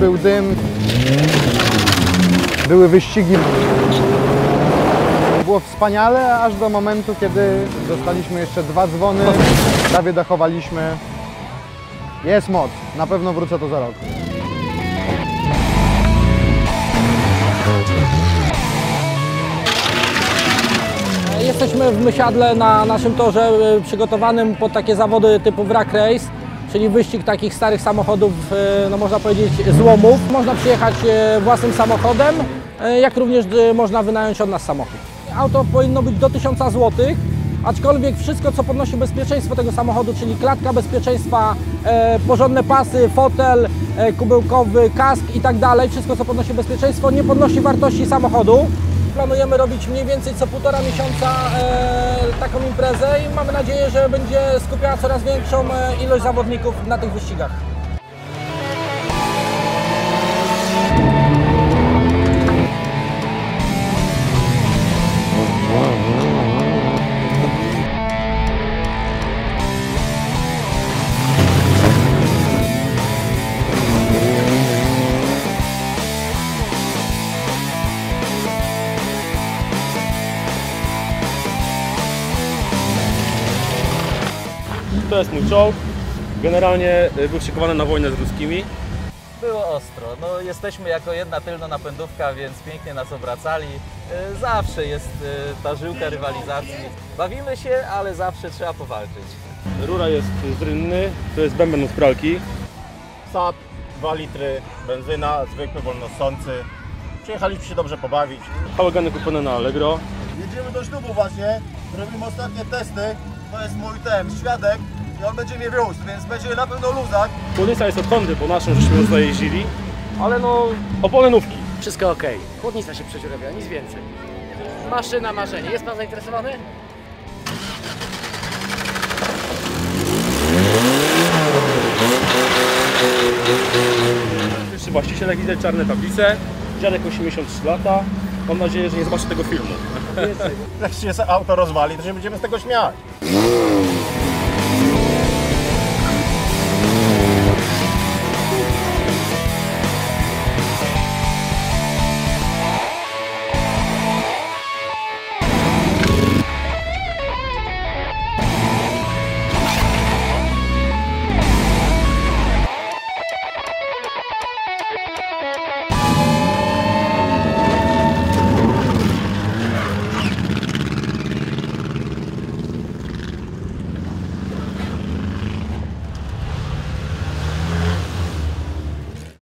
był dym, były wyścigi. Było wspaniale, aż do momentu, kiedy dostaliśmy jeszcze dwa dzwony, prawie dochowaliśmy. Jest moc, na pewno wrócę tu za rok. Jesteśmy w Mysiadle na naszym torze e, przygotowanym pod takie zawody typu wrak race, czyli wyścig takich starych samochodów, e, no można powiedzieć złomów. Można przyjechać e, własnym samochodem, e, jak również można wynająć od nas samochód. Auto powinno być do 1000 zł, aczkolwiek wszystko co podnosi bezpieczeństwo tego samochodu, czyli klatka bezpieczeństwa, porządne pasy, fotel kubełkowy, kask i tak dalej, wszystko co podnosi bezpieczeństwo nie podnosi wartości samochodu. Planujemy robić mniej więcej co półtora miesiąca e, taką imprezę i mamy nadzieję, że będzie skupiała coraz większą e, ilość zawodników na tych wyścigach. To jest mój czołg. Generalnie y, był szykowany na wojnę z ruskimi. Było ostro. No, jesteśmy jako jedna tylno-napędówka, więc pięknie nas obracali. Y, Zawsze jest y, ta żyłka rywalizacji. Bawimy się, ale zawsze trzeba powalczyć. Rura jest z rynny, to jest bęben z pralki. SAP, 2 litry, benzyna, zwykły, wolnosący. Przyjechaliśmy się dobrze pobawić. Hałagany kupione na Allegro. Jedziemy do ślubu właśnie, robimy ostatnie testy. To jest mój ten świadek i on będzie mnie wiózł, więc będzie na pewno luzak. Chłodnica jest od Hondy, bo naszą żeśmy już zajeździli. Ale no, opole nówki. Wszystko ok. Chłodnica się przeźrobiła, nic więcej. Maszyna marzenie. Jest pan zainteresowany? Jeszcze właściciel, jak widać czarne tablice. Dziadek 83 lata. Mam nadzieję, że nie zobaczy tego filmu. Jak się auto rozwali, to się będziemy z tego śmiać.